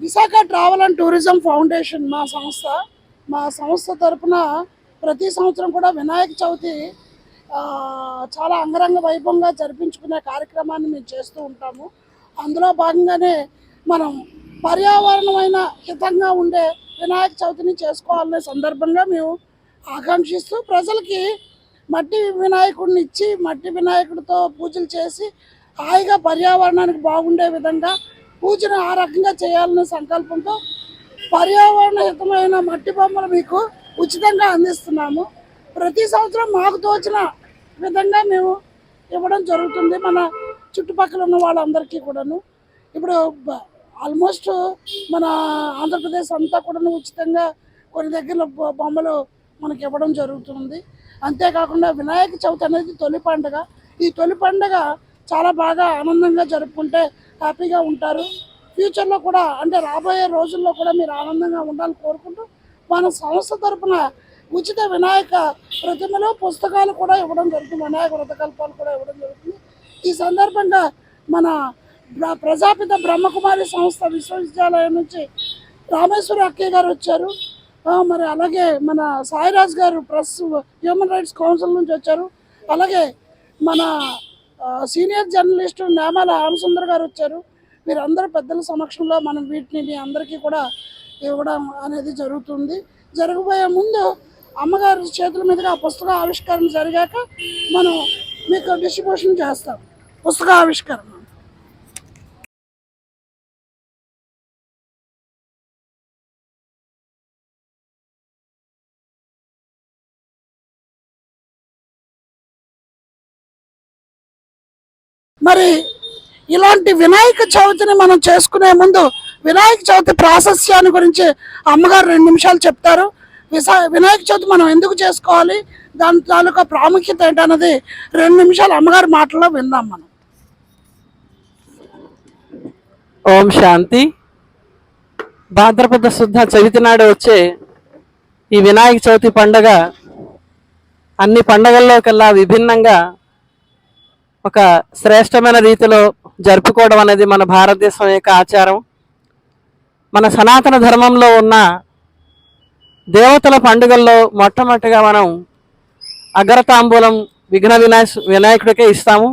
Visakha travel and tourism foundation మా సంస్థ మా సంస్థ తరపున ప్రతి సంవత్సరం కూడా వినాయక చవితి చాలా అంగరంగ వైభవంగా జరిపించుకునే కార్యక్రమాన్ని మేము చేస్తూ ఉంటాము. అందులో భాగంగానే మనం పర్యావరణమైన హితంగా ఉండే వినాయక చవితిని చేసుకోవాలనే సందర్భంగా మేము ఆకాంక్షిస్తూ ప్రజలకి మట్టి వినాయకుడిని ఇచ్చి మట్టి వినాయకుడితో పూజలు చేసి హాయిగా పర్యావరణానికి బాగుండే విధంగా పూజను ఆ రకంగా చేయాలనే సంకల్పంతో పర్యావరణ హితమైన మట్టి బొమ్మలు మీకు ఉచితంగా అందిస్తున్నాము. ప్రతి సంవత్సరం మాకు తోచిన విధంగా మేము ఇవ్వడం జరుగుతుంది మన చుట్టుపక్కల ఉన్న వాళ్ళందరికీ కూడాను. ఇప్పుడు ఆల్మోస్ట్ మన ఆంధ్రప్రదేశ్ అంతా కూడాను ఉచితంగా కొన్ని దగ్గర బొ- బొమ్మలు మనకి ఇవ్వడం జరుగుతుంది. అంతేకాకుండా వినాయక చవితి అనేది తొలి పండుగ. ఈ తొలి పండుగ చాలా బాగా ఆనందంగా జరుపుకుంటే హ్యాపీగా ఉంటారు. ఫ్యూచర్లో కూడా అంటే రాబోయే రోజుల్లో కూడా మీరు ఆనందంగా ఉండాలని కోరుకుంటూ మన సంస్థ తరపున ఉచిత వినాయక ప్రతిమలు పుస్తకాలు కూడా ఇవ్వడం జరుగుతుంది. వినాయక వ్రతకల్పాలు కూడా ఇవ్వడం జరుగుతుంది. ఈ సందర్భంగా మన ప్రజాపిత బ్రహ్మకుమారి సంస్థ విశ్వవిద్యాలయం నుంచి రామేశ్వరి అక్కయ్య గారు వచ్చారు. మరి అలాగే మన సాయిరాజ్ గారు ప్రెస్ హ్యూమన్ రైట్స్ కౌన్సిల్ నుంచి వచ్చారు. అలాగే మన సీనియర్ జర్నలిస్టు నేమాల రామసుందర్ గారు వచ్చారు. మీరందరూ పెద్దల సమక్షంలో మనం వీటిని మీ అందరికీ కూడా ఇవ్వడం అనేది జరుగుతుంది. జరగబోయే ముందు అమ్మగారి చేతుల మీదుగా ఆ పుస్తక ఆవిష్కరణ జరిగాక మనం మీకు డిస్ట్రిబ్యూషన్ చేస్తాం. పుస్తక ఆవిష్కరణ. మరి ఇలాంటి వినాయక చవితిని మనం చేసుకునే ముందు వినాయక చవితి ప్రాశస్యాన్ని గురించి అమ్మగారు రెండు నిమిషాలు చెప్తారు. విసా వినాయక చవితి మనం ఎందుకు చేసుకోవాలి? దాని తాలూకా ప్రాముఖ్యత ఏంటన్నది రెండు నిమిషాలు అమ్మగారి మాటల్లో విందాం మనం. ఓం శాంతి. భాద్రపద శుద్ధ చవితి నాడు వచ్చే ఈ వినాయక చవితి పండగ అన్ని పండగల్లో కల్లా విభిన్నంగా ఒక శ్రేష్టమైన రీతిలో జరుపుకోవడం అనేది మన భారతదేశం యొక్క ఆచారం. మన సనాతన ధర్మంలో ఉన్న దేవతల పండుగల్లో మొట్టమొదటిగా మనం అగ్రతాంబూలం విఘ్న వినాయ వినాయకుడికే ఇస్తాము.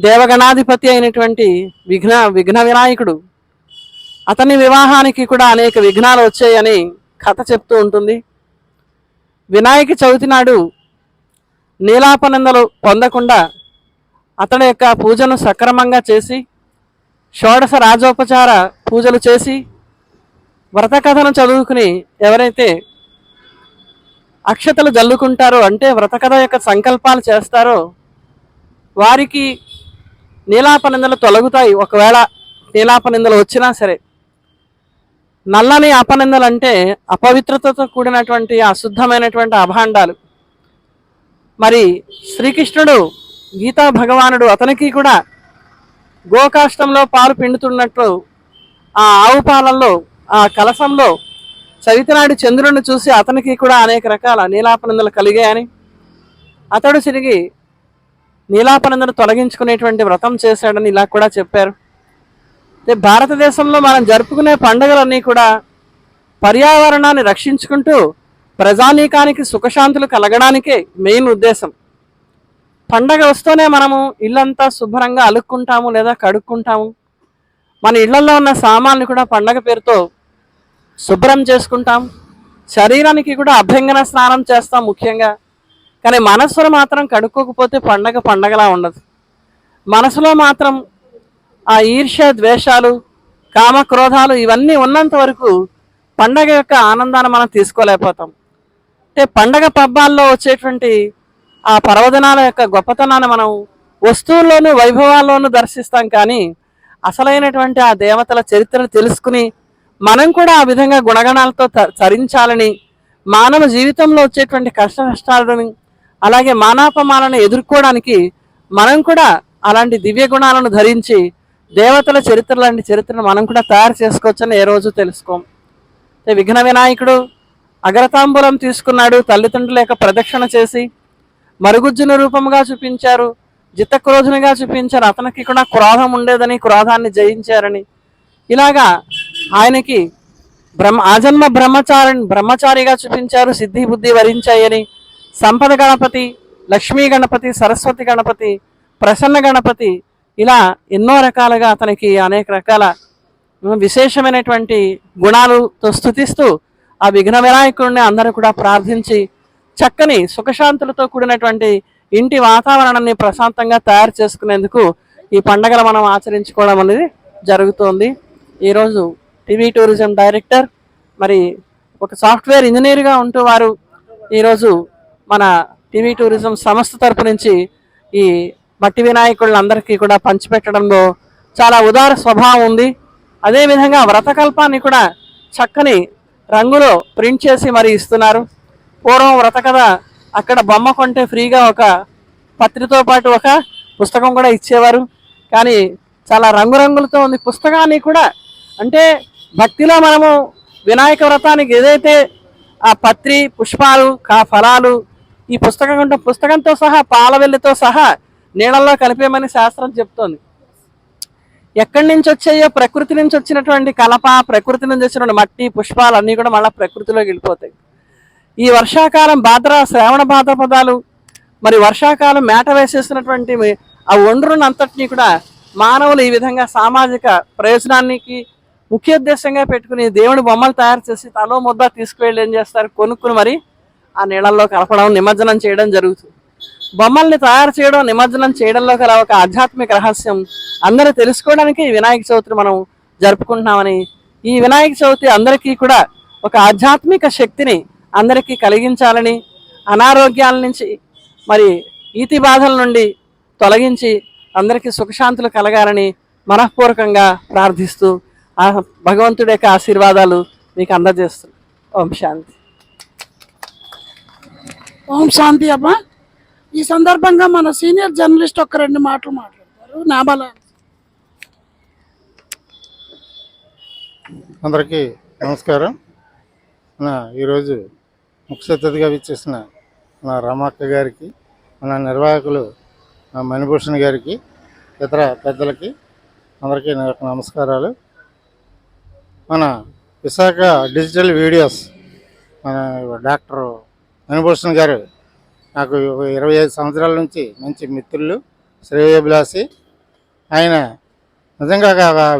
దేవగణాధిపతి అయినటువంటి విఘ్న విఘ్న వినాయకుడు అతని వివాహానికి కూడా అనేక విఘ్నాలు వచ్చాయని కథ చెప్తూ ఉంటుంది. వినాయక చవితి నాడు నీలాపనందలు పొందకుండా అతని యొక్క పూజను సక్రమంగా చేసి షోడశ రాజోపచార పూజలు చేసి వ్రత కథను చదువుకుని ఎవరైతే అక్షతలు జల్లుకుంటారో అంటే వ్రతకథ యొక్క సంకల్పాలు చేస్తారో వారికి నీలాపనిందలు తొలగుతాయి. ఒకవేళ నీలాపనిందలు వచ్చినా సరే నల్లని అపనిందలు అంటే అపవిత్రతతో కూడినటువంటి అశుద్ధమైనటువంటి అభాండాలు. మరి శ్రీకృష్ణుడు గీతా భగవానుడు అతనికి కూడా గోకాష్టంలో పాలు పిండుతున్నట్లు ఆ ఆవు పాలల్లో ఆ కలసంలో చవితినాడు చంద్రుడిని చూసి అతనికి కూడా అనేక రకాల నీలాపనందలు కలిగాయని అతడు తిరిగి నీలాపనందను తొలగించుకునేటువంటి వ్రతం చేశాడని ఇలా కూడా చెప్పారు. భారతదేశంలో మనం జరుపుకునే పండుగలన్నీ కూడా పర్యావరణాన్ని రక్షించుకుంటూ ప్రజానీకానికి సుఖశాంతులు కలగడానికే మెయిన్ ఉద్దేశం. పండగ వస్తూనే మనము ఇల్లంతా శుభ్రంగా అలుక్కుంటాము లేదా కడుక్కుంటాము. మన ఇళ్ళలో ఉన్న సామాన్లు కూడా పండగ పేరుతో శుభ్రం చేసుకుంటాం. శరీరానికి కూడా అభ్యంగన స్నానం చేస్తాం ముఖ్యంగా. కానీ మనస్సులో మాత్రం కడుక్కోకపోతే పండగ పండగలా ఉండదు. మనసులో మాత్రం ఆ ఈర్ష్య ద్వేషాలు కామ క్రోధాలు ఇవన్నీ ఉన్నంత వరకు పండగ యొక్క ఆనందాన్ని మనం తీసుకోలేకపోతాం. అంటే పండగ పబ్బాల్లో వచ్చేటువంటి ఆ పర్వదనాల యొక్క గొప్పతనాన్ని మనం వస్తువుల్లోనూ వైభవాల్లోనూ దర్శిస్తాం కానీ అసలైనటువంటి ఆ దేవతల చరిత్రను తెలుసుకుని మనం కూడా ఆ విధంగా గుణగణాలతో త- మానవ జీవితంలో వచ్చేటువంటి కష్ట నష్టాలను అలాగే మానాపమాలను ఎదుర్కోవడానికి మనం కూడా అలాంటి దివ్య గుణాలను ధరించి దేవతల చరిత్ర లాంటి చరిత్రను మనం కూడా తయారు చేసుకోవచ్చని ఏ రోజు తెలుసుకోం. విఘ్న వినాయకుడు అగ్రతాంబూలం తీసుకున్నాడు తల్లిదండ్రుల యొక్క ప్రదక్షిణ చేసి మరుగుజ్జున రూపముగా చూపించారు జితక్రోధునిగా చూపించారు. అతనికి కూడా క్రోధం ఉండేదని క్రోధాన్ని జయించారని. ఇలాగా ఆయనకి బ్రహ్మ ఆజన్మ బ్రహ్మచారి బ్రహ్మచారిగా చూపించారు సిద్ధి బుద్ధి వరించాయని. సంపద గణపతి లక్ష్మీ గణపతి సరస్వతి గణపతి ప్రసన్న గణపతి ఇలా ఎన్నో రకాలుగా అతనికి అనేక రకాల విశేషమైనటువంటి గుణాలతో స్థుతిస్తూ ఆ విఘ్న వినాయకుడిని అందరూ కూడా ప్రార్థించి చక్కని సుఖశాంతులతో కూడినటువంటి ఇంటి వాతావరణాన్ని ప్రశాంతంగా తయారు చేసుకునేందుకు ఈ పండగలు మనం ఆచరించుకోవడం అనేది జరుగుతోంది. ఈరోజు టీవీ టూరిజం డైరెక్టర్ మరి ఒక సాఫ్ట్వేర్ ఇంజనీర్గా ఉంటూ వారు ఈరోజు మన టీవీ టూరిజం సంస్థ తరపు నుంచి ఈ మట్టి వినాయకులందరికీ కూడా పంచిపెట్టడంలో చాలా ఉదార స్వభావం ఉంది. అదేవిధంగా వ్రతకల్పాన్ని కూడా చక్కని రంగులో ప్రింట్ చేసి మరి ఇస్తున్నారు. పూర్వం వ్రతకథ అక్కడ బొమ్మ కొంటే ఫ్రీగా ఒక పత్రితో పాటు ఒక పుస్తకం కూడా ఇచ్చేవారు. కానీ చాలా రంగురంగులతో ఉంది. పుస్తకాన్ని కూడా అంటే భక్తిలో మనము వినాయక వ్రతానికి ఏదైతే ఆ పత్రి పుష్పాలు కా ఫలాలు ఈ పుస్తకం ఉంటే పుస్తకంతో సహా పాలవెల్లితో సహా నీళ్ళల్లో కలిపేమని శాస్త్రం చెప్తోంది. ఎక్కడి నుంచి వచ్చాయో ప్రకృతి నుంచి వచ్చినటువంటి కలప ప్రకృతి నుంచి వచ్చినటువంటి మట్టి పుష్పాలు అన్నీ కూడా మళ్ళీ ప్రకృతిలోకి వెళ్ళిపోతాయి. ఈ వర్షాకాలం భాద్ర శ్రావణ భాద్రపదాలు మరి వర్షాకాలం మేట వేసేసినటువంటి ఆ ఒండ్రునంతటినీ కూడా మానవులు ఈ విధంగా సామాజిక ప్రయోజనానికి ముఖ్య ఉద్దేశంగా పెట్టుకుని దేవుడి బొమ్మలు తయారు చేసి తలో ముద్ద తీసుకువెళ్ళి ఏం చేస్తారు? కొనుక్కుని మరి ఆ నీళ్ళల్లో కలపడం నిమజ్జనం చేయడం జరుగుతుంది. బొమ్మల్ని తయారు చేయడం నిమజ్జనం చేయడంలో గల ఒక ఆధ్యాత్మిక రహస్యం అందరూ తెలుసుకోవడానికి ఈ వినాయక చవితిని మనం జరుపుకుంటున్నామని ఈ వినాయక చవితి అందరికీ కూడా ఒక ఆధ్యాత్మిక శక్తిని అందరికీ కలిగించాలని అనారోగ్యాల నుంచి మరి ఈతి బాధల నుండి తొలగించి అందరికీ సుఖశాంతులు కలగాలని మనఃపూర్వకంగా ప్రార్థిస్తూ ఆ భగవంతుడి యొక్క ఆశీర్వాదాలు మీకు అందజేస్తుంది ఓం శాంతి. ఓం శాంతి అమ్మ. ఈ సందర్భంగా మన సీనియర్ జర్నలిస్ట్ ఒక రెండు మాటలు మాట్లాడతారు. నాబాల అందరికీ నమస్కారం. ఈరోజు ముఖ్య అతిథిగా విచ్చేసిన మన రామక్క గారికి మన నిర్వాహకులు మన మణిభూషణ్ గారికి ఇతర పెద్దలకి అందరికీ నా యొక్క నమస్కారాలు. మన విశాఖ డిజిటల్ వీడియోస్ మన డాక్టర్ మణిభూషణ్ గారు నాకు ఇరవై ఐదు సంవత్సరాల నుంచి మంచి మిత్రులు శ్రేయోభిలాషి. ఆయన నిజంగా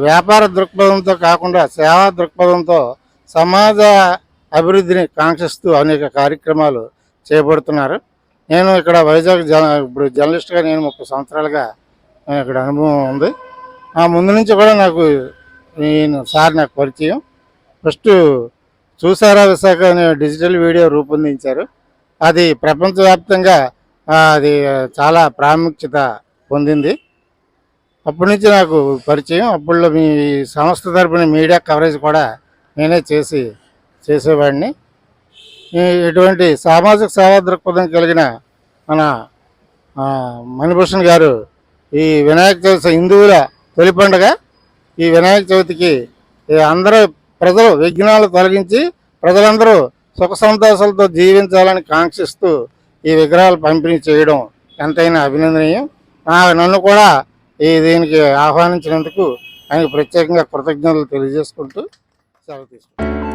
వ్యాపార దృక్పథంతో కాకుండా సేవా దృక్పథంతో సమాజ అభివృద్ధిని కాంక్షిస్తూ అనేక కార్యక్రమాలు చేపడుతున్నారు. నేను ఇక్కడ వైజాగ్ జ ఇప్పుడు జర్నలిస్ట్గా నేను ముప్పై సంవత్సరాలుగా ఇక్కడ అనుభవం ఉంది. ఆ ముందు నుంచి కూడా నాకు నేను సార్ నాకు పరిచయం. ఫస్ట్ చూసారా విశాఖ అనే డిజిటల్ వీడియో రూపొందించారు. అది ప్రపంచవ్యాప్తంగా అది చాలా ప్రాముఖ్యత పొందింది. అప్పటి నుంచి నాకు పరిచయం. అప్పుడు మీ సంస్థ తరపున మీడియా కవరేజ్ కూడా నేనే చేసి చేసేవాడిని. ఇటువంటి సామాజిక సేవా దృక్పథం కలిగిన మన మణిభూషణ్ గారు ఈ వినాయక చవితి హిందువుల తొలి పండుగ. ఈ వినాయక చవితికి అందరూ ప్రజలు విఘ్నాలు తొలగించి ప్రజలందరూ సుఖ సంతోషాలతో జీవించాలని కాంక్షిస్తూ ఈ విగ్రహాలు పంపిణీ చేయడం ఎంతైనా అభినందనీయం. నన్ను కూడా ఈ దీనికి ఆహ్వానించినందుకు ఆయనకు ప్రత్యేకంగా కృతజ్ఞతలు తెలియజేసుకుంటూ సెలవు తీసుకుంటాను